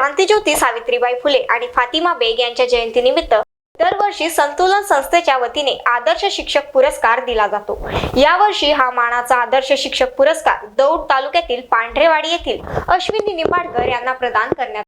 क्रांतीज्योती सावित्रीबाई फुले आणि फातिमा बेग यांच्या जयंतीनिमित्त दरवर्षी संतुलन संस्थेच्या वतीने आदर्श शिक्षक पुरस्कार दिला जातो. यावर्षी हा मानाचा आदर्श शिक्षक पुरस्कार दौड तालुक्यातील पांढरेवाडी येथील अश्विनी निंबाडकर यांना प्रदान करण्यात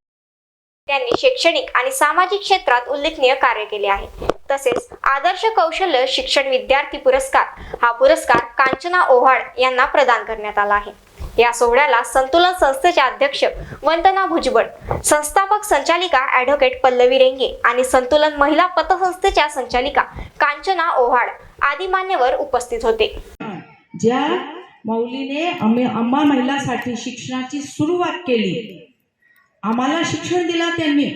त्यांनी शैक्षणिक आणि सामाजिक क्षेत्रात उल्लेखनीय कार्य केले आहे. तसेच आदर्श कौशल्य शिक्षण विद्यार्थी पुरस्कार हा पुरस्कार कांचना ओव्हाड यांना प्रदान करण्यात आला आहे. या सोहळ्याला संतुलन संस्थेच्या अध्यक्ष वंदना भुजबळ संस्थापक संचालिका ऍडव्होकेट पल्लवी रेंगे आणि संतुलन महिला पतसंस्थेच्या संचालिका कांचना ओहाड आदी मान्यवर उपस्थित होते. ज्या मौलीने अम्मा महिलासाठी शिक्षणाची सुरुवात केली आम्हाला शिक्षण दिला त्यांनी.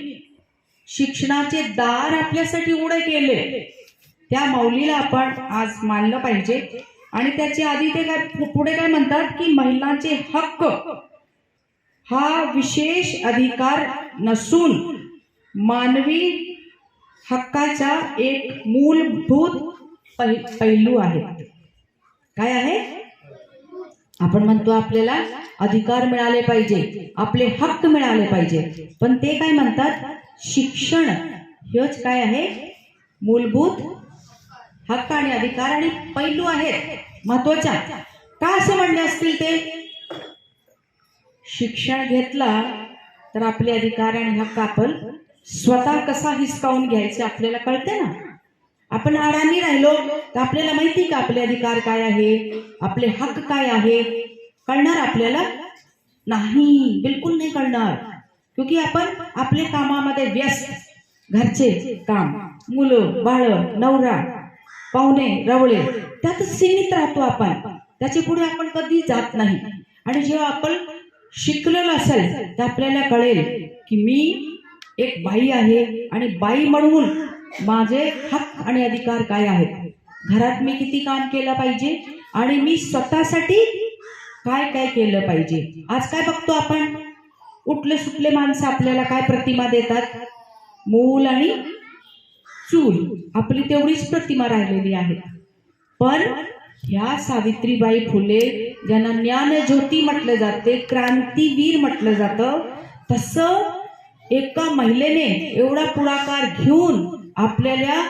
शिक्षणाचे दार आपल्यासाठी उघडे केले. त्या मौलीला आपण आज मानलं पाहिजे. आणि त्याची आधी ते काय पुढे काय म्हणतात की महिलांचे हक्क हा विशेष अधिकार नसून मानवी हक्काचा एक मूलभूत पैलू आहे. काय आहे? आपण म्हणतो आपल्याला अधिकार मिळाले पाहिजे आपले हक्क मिळाले पाहिजे. पण ते काय म्हणतात? शिक्षण. हेच काय आहे? मूलभूत हक्क आणि अधिकार आणि पैलू आहेत महत्त्वाच्या का असं म्हणले असतील ते? शिक्षण घेतला तर आपले अधिकार आणि हक्क आपण स्वतः कसा हिसकावून घ्यायचे आपल्याला कळते ना? आपण अडाणी राहिलो तर आपल्याला माहिती का आपले अधिकार काय आहे? आपले हक्क काय आहे? कळणार आपल्याला? नाही बिलकुल नाही कळणार. क्योंकि आपण आपल्या कामामध्ये व्यस्त. घरचे काम मुलं बाळ नवरा पाहुणे रवळे त्यातच सीमित राहतो आपण. त्याच्या पुढे आपण कधी जात नाही. आणि जेव्हा आपण शिकलेलं असेल तर आपल्याला कळेल की मी एक बाई आहे आणि बाई म्हणून माझे हक्क आणि अधिकार काय आहेत? घरात मी किती काम केलं पाहिजे आणि मी स्वतःसाठी काय काय केलं पाहिजे? आज काय बघतो आपण? उठले सुटले माणसं आपल्याला काय प्रतिमा देतात? मूल आणि चूल आपली तेवढीच प्रतिमा राहिलेली आहे. पण ह्या सावित्रीबाई फुले ज्यांना ज्ञानज्योती म्हटलं जाते क्रांतीवीर म्हटलं जातं तसं एका महिलेने एवढा पुढाकार घेऊन आपल्याला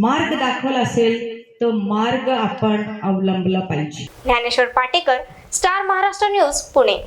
मार्ग दाखवला असेल तर मार्ग आपण अवलंबला पाहिजे. Dnyaneshwar Patekar star Maharashtra news Pune.